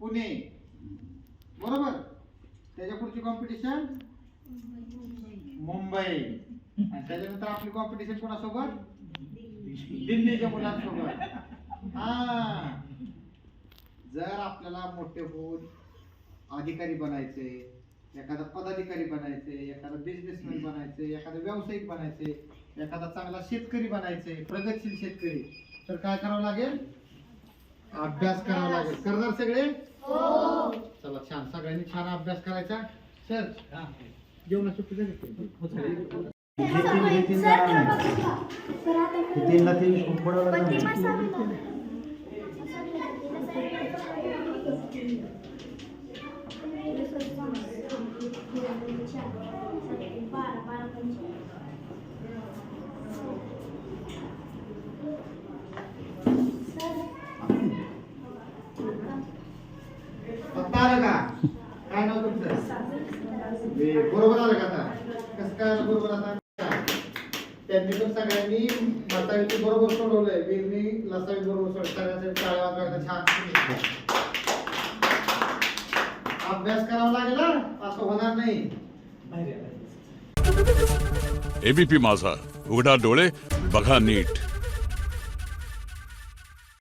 पुणे. बरोबर? त्याच्या पुढची कॉम्पिटिशन मुंबई. आणि त्याच्यानंतर आपली कॉम्पिटिशन कोणासोबत? दिल्लीच्या मुलांसोबत. हा. जर आपल्याला मोठे होऊन अधिकारी बनायचे एखादा पदाधिकारी बनायचे एखादा बिझनेसमॅन बनायचे एखादा व्यावसायिक बनायचे एखादा चांगला शेतकरी बनायचे प्रगतशील शेतकरी तर काय करावं लागेल? अभ्यास करावा लागेल. करणार सगळे? चला छान. सगळ्यांनी छान अभ्यास करायचा. सर जेवणा सुट्टी झाली का? तीनला तीन आलं का काय नाव तुमचं? बरोबर आलं का आता? कसं काय आलं बरोबर आता? त्यांनी पण सगळ्यांनी मताविषयी बरोबर सोडवलंय. वेगळी लसावी बरोबर सोडलं सगळ्यांसाठी टाळ्या वाजवायचा छान. अभ्यास करावा लागेल असं होणार नाही. एबीपी माझा. उघडा डोळे बघा नीट.